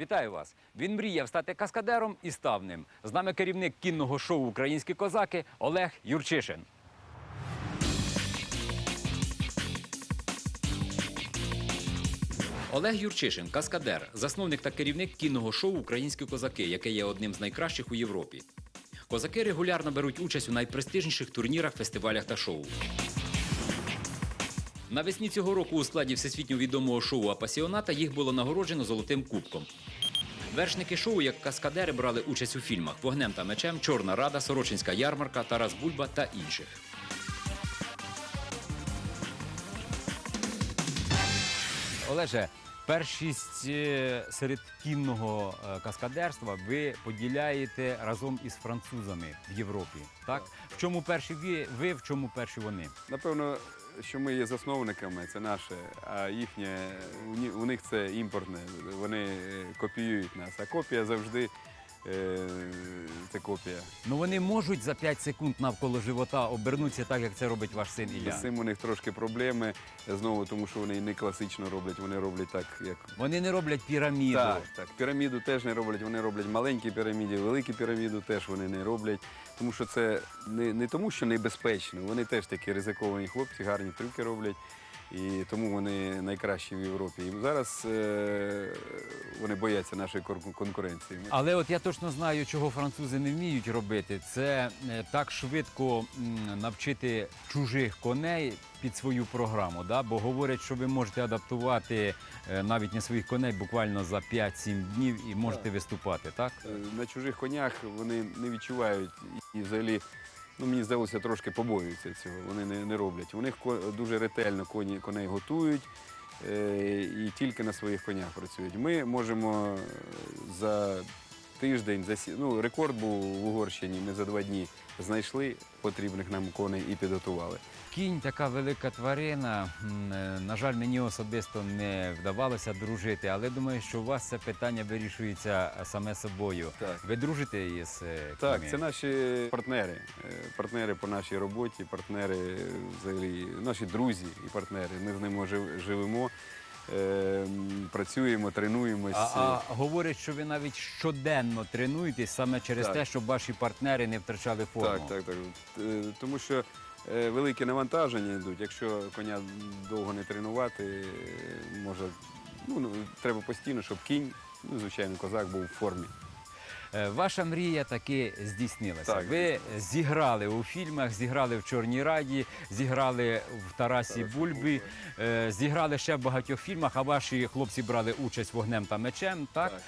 Вітаю вас! Він мріяв стати каскадером і став ним. З нами керівник кінного шоу Українські козаки Олег Юрчишин. Олег Юрчишин, каскадер, засновник та керівник кінного шоу Українські козаки, яке є одним з найкращих у Європі. Козаки регулярно беруть участь у найпрестижніших турнірах, фестивалях та шоу. Навесні цього року у складі всесвітньо відомого шоу Апасіоната їх було нагороджено золотим кубком. Вершники шоу, як каскадери, брали участь у фільмах Вогнем та мечем, Чорна Рада, Сорочинська ярмарка, Тарас Бульба та інших. Олеже, першість е, серед кінного е, каскадерства ви поділяєте разом із французами в Європі. Так? В чому перші ви, ви, в чому перші вони? Напевно, що ми є засновниками, це наше, а їхнє у них це імпортне. Вони е, копіюють нас. А копія завжди е, це копія. Ну вони можуть за 5 секунд навколо живота обернутися так, як це робить ваш син Ілля. З цим у них трошки проблеми знову, тому що вони не класично роблять, вони роблять так, як Вони не роблять піраміду. Так, так. Піраміду теж не роблять, вони роблять маленькі піраміди, великі піраміду теж вони не роблять. Тому що це не, не тому, що небезпечно, вони теж такі ризиковані хлопці, гарні трюки роблять. І тому вони найкращі в Європі. І зараз е, вони бояться нашої кор- конкуренції. Ми- Але от я точно знаю, чого французи не вміють робити. Це е, так швидко навчити чужих коней під свою програму. Да? Бо говорять, що ви можете адаптувати е, навіть не своїх коней буквально за 5-7 днів і можете виступати, так? Е, На чужих конях вони не відчувають і взагалі. Ну, мені здалося, трошки побоюються цього. Вони не, не роблять. У них дуже ретельно коні, коней готують е, і тільки на своїх конях працюють. Ми можемо за тиждень, за сі- ну, рекорд був в Угорщині. Ми за два дні знайшли потрібних нам коней і підготували. Кінь така велика тварина. Е, На жаль, мені особисто не вдавалося дружити, але думаю, що у вас це питання вирішується е, саме собою. Так. Ви дружите із е, Так, це наші партнери, партнери по нашій роботі, партнери взагалі, наші друзі і партнери. Ми з ними жив- живемо, е, працюємо, тренуємось. А, а говорять, що ви навіть щоденно тренуєтесь саме через Так. те, щоб ваші партнери не втрачали форму. Так, так, так. Е, Тому що е, великі навантаження йдуть. Якщо коня довго не тренувати, е, може, ну, ну, треба постійно, щоб кінь, ну, звичайно, козак був в формі. Е, Ваша мрія таки здійснилася. Так, ви зіграли у фільмах, зіграли в Чорній Раді, зіграли в Тарасі Бульбі, е, зіграли ще в багатьох фільмах, а ваші хлопці брали участь вогнем та мечем. Так, Так,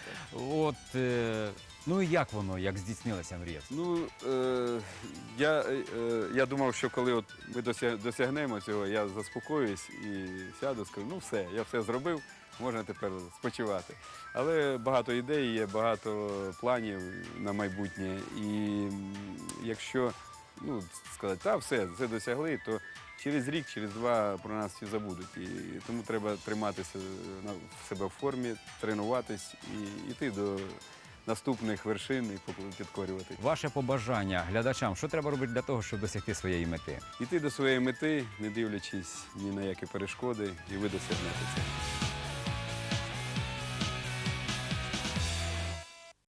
от е, ну і як воно, як здійснилася мрія? Ну, е, я, е, я думав, що коли от ми дося- досягнемо цього, я заспокоюсь і сяду, скажу, ну все, я все зробив, можна тепер спочивати. Але багато ідей є, багато планів на майбутнє. І якщо ну, сказати, та все, все досягли, то через рік, через два про нас всі забудуть. І тому треба триматися на себе в формі, тренуватись і йти до наступних вершин і підкорювати. Ваше побажання глядачам, що треба робити для того, щоб досягти своєї мети? Іти до своєї мети, не дивлячись ні на які перешкоди, і ви досягнете це.